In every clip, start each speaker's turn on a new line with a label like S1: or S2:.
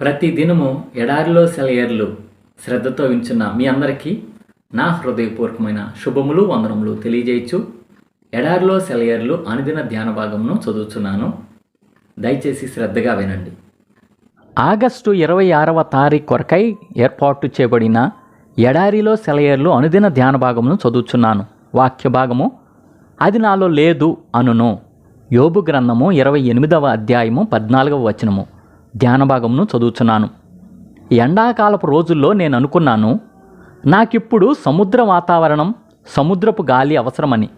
S1: ప్రతి దినము ఎడారిలో సెలయేర్లు శ్రద్ధతో వించున్న మీ అందరికీ నా హృదయపూర్వకమైన శుభములు వందనములు తెలియజేయచ్చు. ఎడారిలో సెలయేర్లు అనుదిన ధ్యాన భాగమును చదువుతున్నాను దయచేసి శ్రద్ధగా వినండి. ఆగస్టు ఇరవై ఆరవ తారీఖు కొరకై ఏర్పాటు చేయబడిన ఎడారిలో సెలయేర్లు అనుదిన ధ్యాన భాగమును చదువుచున్నాను. వాక్య భాగము అది నాలో లేదు అనును. యోబు గ్రంథము ఇరవై ఎనిమిదవ అధ్యాయము పద్నాలుగవ వచనము. ధ్యాన భాగమును చదువుచున్నాను. ఎండాకాలపు రోజుల్లో నేను అనుకున్నాను నాకిప్పుడు సముద్ర వాతావరణం సముద్రపు గాలి అవసరమని.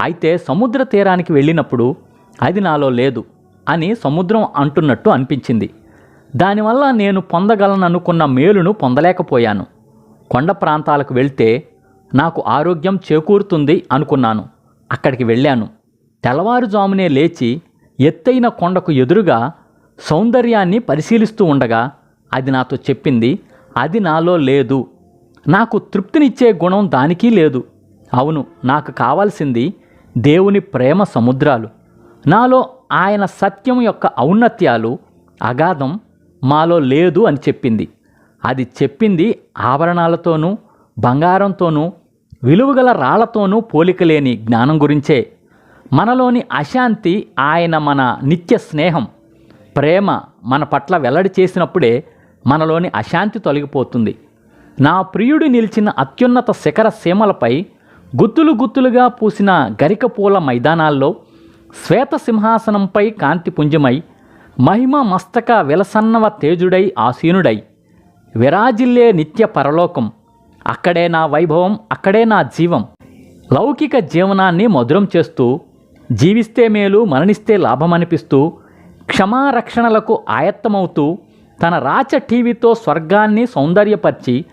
S1: అయితే సముద్ర తీరానికి వెళ్ళినప్పుడు అది నాలో లేదు అని సముద్రం అంటున్నట్టు అనిపించింది. దానివల్ల నేను పొందగలననుకున్న మేలును పొందలేకపోయాను. కొండ ప్రాంతాలకు వెళ్తే నాకు ఆరోగ్యం చేకూరుతుంది అనుకున్నాను. అక్కడికి వెళ్ళాను. తెల్లవారుజామునే లేచి ఎత్తైన కొండకు ఎదురుగా సౌందర్యాన్ని పరిశీలిస్తూ ఉండగా అది నాతో చెప్పింది అది నాలో లేదు. నాకు తృప్తినిచ్చే గుణం దానికి లేదు. అవును నాకు కావాల్సింది దేవుని ప్రేమ సముద్రాలు. నాలో ఆయన సత్యం యొక్క ఔన్నత్యాలు అగాధం మాలో లేదు అని చెప్పింది. అది చెప్పింది ఆభరణాలతోనూ బంగారంతోనూ విలువగల రాళ్ళతోనూ పోలికలేని జ్ఞానం గురించే. మనలోని అశాంతి ఆయన మన నిత్య స్నేహం. ప్రేమ మన పట్ల వెల్లడి చేసినప్పుడే మనలోని అశాంతి తొలగిపోతుంది. నా ప్రియుడు నిలిచిన అత్యున్నత శిఖర సీమలపై గుత్తులు గుత్తులుగా పూసిన గరిక పూల మైదానాల్లో శ్వేత సింహాసనంపై కాంతి పుంజమై మహిమ మస్తక విలసన్నవ తేజుడై ఆసీనుడై. విరాజిల్లే నిత్య పరలోకం అక్కడే నా వైభవం అక్కడే నా జీవం. లౌకిక జీవనాన్ని మధురం చేస్తూ జీవిస్తే మేలు మరణిస్తే లాభమనిపిస్తూ క్షమారక్షణలకు ఆయత్తమవుతూ తన రాచ టీవీతో స్వర్గాన్ని సౌందర్యపరిచి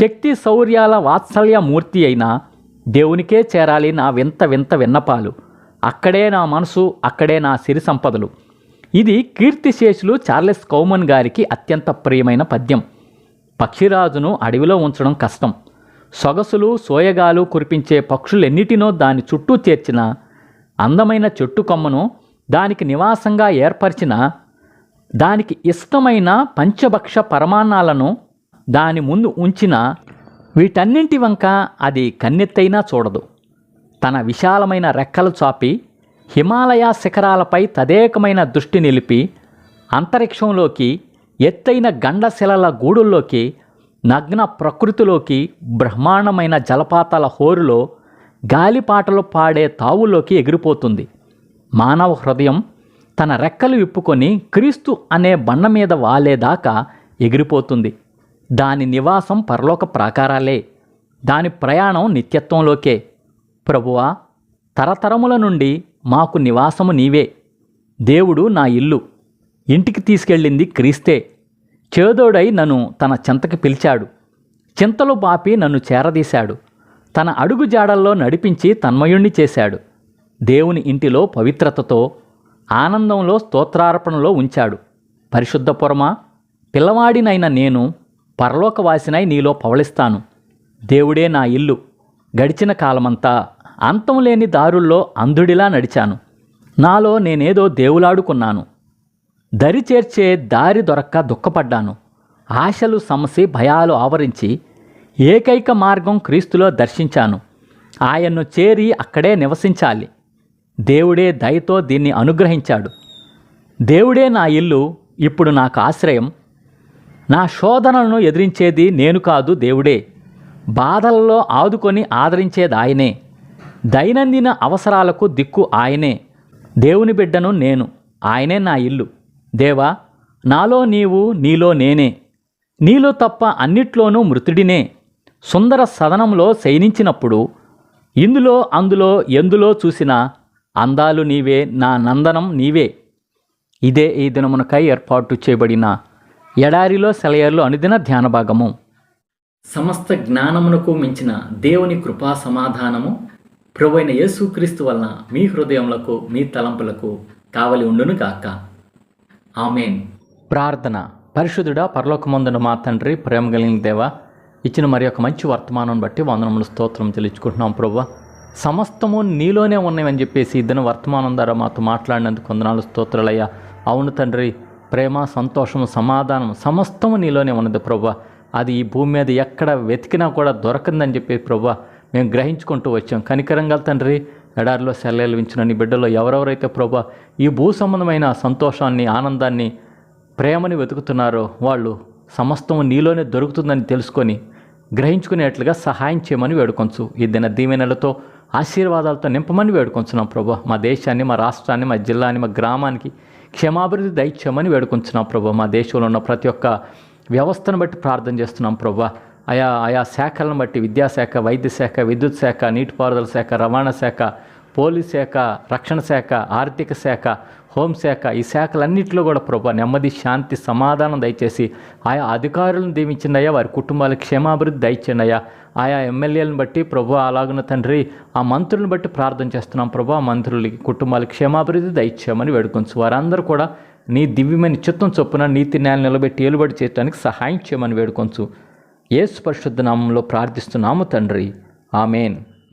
S1: శక్తి శౌర్యాల వాత్సల్య మూర్తి అయిన దేవునికే చేరాలి నా వింత వింత విన్నపాలు. అక్కడే నా మనసు అక్కడే నా సిరి సంపదలు. ఇది కీర్తిశేషులు చార్లెస్ కౌమన్ గారికి అత్యంత ప్రియమైన పద్యం. పక్షిరాజును అడవిలో ఉంచడం కష్టం. సొగసులు సోయగాలు కురిపించే పక్షులెన్నిటినో దాని చుట్టూ చేర్చిన అందమైన చెట్టు కొమ్మను దానికి నివాసంగా ఏర్పరిచిన దానికి ఇష్టమైన పంచభక్ష పరమాన్నాలను దాని ముందు ఉంచిన వీటన్నింటి వంక అది కన్నెత్తైనా చూడదు. తన విశాలమైన రెక్కలు చాపి హిమాలయ శిఖరాలపై తదేకమైన దృష్టి నిలిపి అంతరిక్షంలోకి ఎత్తైన గండశిలల గూడుల్లోకి నగ్న ప్రకృతిలోకి బ్రహ్మాండమైన జలపాతాల హోరులో గాలిపాటలు పాడే తావుల్లోకి ఎగిరిపోతుంది. మానవ హృదయం తన రెక్కలు విప్పుకొని క్రీస్తు అనే బండ మీద వాలేదాకా ఎగిరిపోతుంది. దాని నివాసం పరలోక ప్రాకారాలే. దాని ప్రయాణం నిత్యత్వంలోకే. ప్రభువా తరతరముల నుండి మాకు నివాసము నీవే. దేవుడు నా ఇల్లు. ఇంటికి తీసుకెళ్ళింది క్రీస్తే. చేదోడై నన్ను తన చింతకి పిలిచాడు. చింతలు పాపి నన్ను చేరదీశాడు. తన అడుగు జాడల్లో నడిపించి తన్మయుణ్ణి చేశాడు. దేవుని ఇంటిలో పవిత్రతతో ఆనందంలో స్తోత్రార్పణలో ఉంచాడు. పరిశుద్ధపురమా పిల్లవాడినైన నేను పరలోకవాసినై నీలో పవళిస్తాను. దేవుడే నా ఇల్లు. గడిచిన కాలమంతా అంతం లేని దారుల్లో అంధుడిలా నడిచాను. నాలో నేనేదో దేవులాడుకున్నాను. దరి చేర్చే దారి దొరక్క దుఃఖపడ్డాను. ఆశలు సమసి భయాలు ఆవరించి ఏకైక మార్గం క్రీస్తులో దర్శించాను. ఆయన్ను చేరి అక్కడే నివసించాలి. దేవుడే దయతో దీన్ని అనుగ్రహించాడు. దేవుడే నా ఇల్లు ఇప్పుడు నాకు ఆశ్రయం. నా శోధనలను ఎదిరించేది నేను కాదు దేవుడే. బాధలలో ఆదుకొని ఆదరించేది ఆయనే. దైనందిన అవసరాలకు దిక్కు ఆయనే. దేవుని బిడ్డను నేను ఆయనే నా ఇల్లు. దేవా నాలో నీవు నీలో నేనే. నీలో తప్ప అన్నిట్లోనూ మృతుడినే. సుందర సదనంలో శయనించినప్పుడు ఇందులో అందులో ఎందులో చూసినా అందాలు నీవే నా నందనం నీవే. ఇదే ఈ దినమునకై ఏర్పాటు చేయబడిన ఎడారిలో సెలయర్లో అనుదిన ధ్యాన భాగము. సమస్త జ్ఞానమునకు మించిన దేవుని కృపా సమాధానము ప్రభువైన యేసుక్రీస్తు వలన మీ హృదయములకు మీ తలంపులకు కావలి ఉండును గాక. ఆమెన్. ప్రార్థన. పరిశుద్ధుడా పరలోకమందున మా తండ్రి ప్రేమ కలిగిన దేవ ఇచ్చిన మరి ఒక మంచి వర్తమానం బట్టి వందనములు స్తోత్రం చెల్లించుకుంటున్నాం ప్రభు. సమస్తము నీలోనే ఉన్నాయని చెప్పేసి ఇద్దరు వర్తమానం ద్వారా మాతో మాట్లాడినందుకు కొందనాలు స్తోత్రాలయ్యా. అవును తండ్రి ప్రేమ సంతోషము సమాధానం సమస్తము నీలోనే ఉన్నది ప్రభు. అది ఈ భూమి మీద ఎక్కడ వెతికినా కూడా దొరకందని చెప్పి ప్రభా మేము గ్రహించుకుంటూ వచ్చాం. కనికరంగా తండ్రి ఎడారిలో సెల్లెలు వించిన నీ బిడ్డలో ఎవరెవరైతే ప్రభు ఈ భూ సంబంధమైన సంతోషాన్ని ఆనందాన్ని ప్రేమని వెతుకుతున్నారో వాళ్ళు సమస్తము నీలోనే దొరుకుతుందని తెలుసుకొని గ్రహించుకునేట్లుగా సహాయం చేయమని వేడుకొంచు. ఈ దిన దీవెనలతో ఆశీర్వాదాలతో నింపమని వేడుకొంచున్నాం ప్రభా. మా దేశాన్ని మా రాష్ట్రాన్ని మా జిల్లాని మా గ్రామానికి క్షమాభివృద్ధి దయచేయమని వేడుకొంచున్నాం ప్రభా. మా దేశంలో ఉన్న ప్రతి ఒక్క వ్యవస్థను బట్టి ప్రార్థన చేస్తున్నాం ప్రభా. ఆయా ఆయా శాఖలను బట్టి విద్యాశాఖ వైద్య శాఖ విద్యుత్ శాఖ నీటిపారుదల శాఖ రవాణా శాఖ పోలీస్ శాఖ రక్షణ శాఖ ఆర్థిక శాఖ హోంశాఖ ఈ శాఖలన్నింటిలో కూడా ప్రభా నెమ్మది శాంతి సమాధానం దయచేసి ఆయా అధికారులను దీవించిందయ్యా వారి కుటుంబాలకు క్షేమాభివృద్ధి దయచేయండి అయ్యా ఆయా ఎమ్మెల్యేలను బట్టి ప్రభు అలాగున తండ్రి ఆ మంత్రులను బట్టి ప్రార్థన చేస్తున్నాం ప్రభు. ఆ మంత్రులకి కుటుంబాలకు క్షేమాభివృద్ధి దయచేయమని వేడుకొంచు. వారందరూ కూడా నీ దివ్యమైన చిత్తం చొప్పున నీతి న్యాయం నిలబెట్టి ఏలుబడి చేయడానికి సహాయం చేయమని వేడుకొంచు. ఏసు పరిశుద్ధ నామంలో ప్రార్థిస్తున్నాము తండ్రి. ఆమెన్.